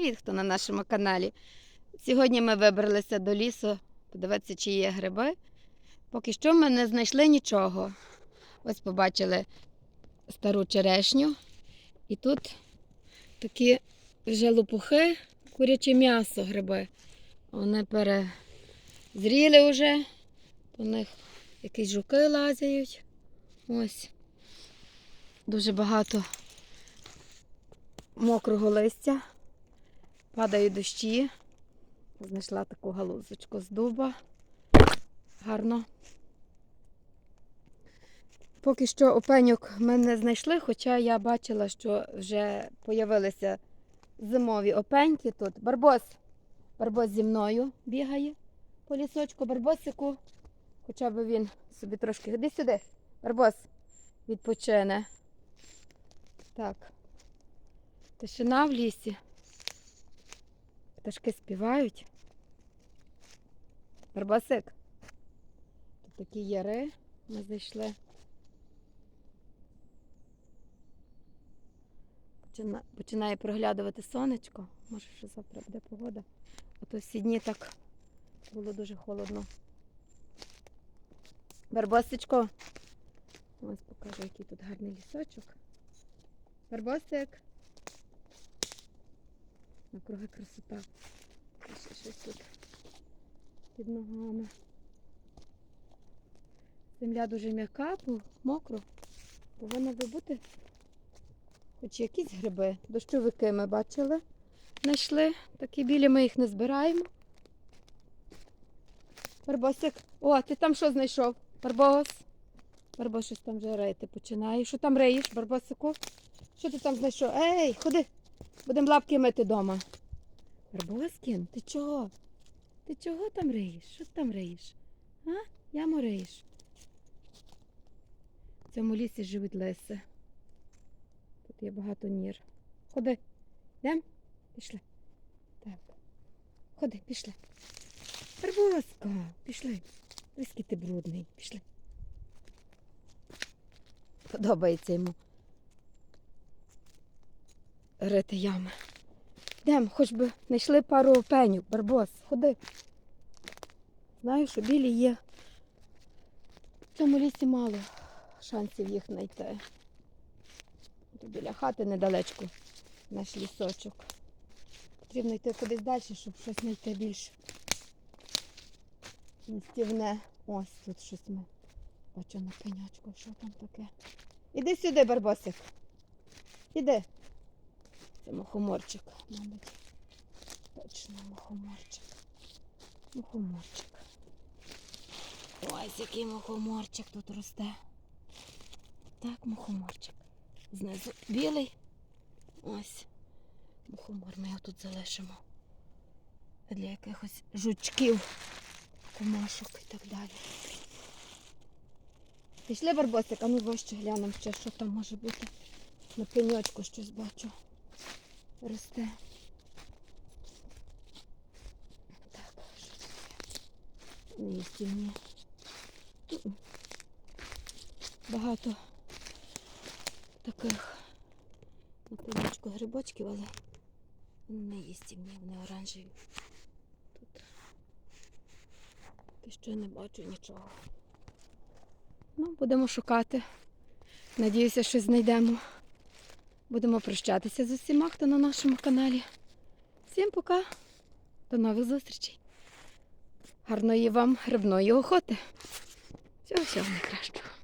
Привіт, хто на нашому каналі. Сьогодні ми вибралися до лісу подивитися, чи є гриби. Поки що ми не знайшли нічого. Ось побачили стару черешню. І тут такі вже лопухи, куряче м'ясо гриби. Вони перезріли вже, по них якісь жуки лазяють. Ось. Дуже багато мокрого листя. Падають дощі. Знайшла таку галузочку з дуба. Гарно. Поки що опеньок ми не знайшли, хоча я бачила, що вже появилися зимові опеньки тут. Барбос. Барбос зі мною бігає по лісочку. Барбосику. Хоча б він собі трошки. Іди сюди. Барбос відпочине. Так. Тишина в лісі. Пташки співають. Барбасик. Тут такі яри ми зайшли. Починає проглядувати сонечко. Може, що завтра буде погода. А то всі дні так було дуже холодно. Барбосичко. Ось покажу, який тут гарний лісочок. Барбосик. Навкруги красота. Ще щось тут під ногами. Земля дуже м'яка, мокро. Повинна би бути хоч якісь гриби. Дощовики ми бачили. Знайшли. Такі білі ми їх не збираємо. Барбосик. О, ти там що знайшов? Барбос. Барбос щось там вже рити починає. Що там риєш, Барбосику? Що ти там знайшов? Ей, ходи. Будемо лапки мити вдома. Барбоскін, ти чого? Ти чого там риєш? Що ти там риєш? А? Яму риєш? В цьому лісі живуть лиси. Тут є багато нір. Ходи. Йдем? Пішли. Так. Ходи, пішли. Барбоска, пішли. Який ти брудний. Пішли. Подобається йому рити ями. Йдемо, хоч би знайшли пару пенів, барбос, ходи. Знаю, що білі є. В цьому лісі мало шансів їх знайти. Тут біля хати недалечко наш лісочок. Потрібно йти кудись далі, щоб щось знайти більш їстівне. Ось тут щось ми. Бачу на пенячку, що там таке. Іди сюди, барбосик. Іди. Це мухоморчик, мабуть. Точно мухоморчик. Мухоморчик. Ось який мухоморчик тут росте. Так, мухоморчик. Знизу білий. Ось. Мухомор ми його тут залишимо. Для якихось жучків, комашок і так далі. Пішли барбосик, а ну вище глянемо ще, що там може бути. На пеньочку щось бачу. Росте. Так, що це таке? Не їстівні. М-м. Багато таких на пеньочку грибочків, але не їстівні, вони оранжеві. Тут поки що не бачу нічого. Ну, будемо шукати. Надіюся, щось знайдемо. Будемо прощатися з усіма, хто на нашому каналі. Всім пока. До нових зустрічей. Гарної вам грибної охоти. Всього всього найкращого.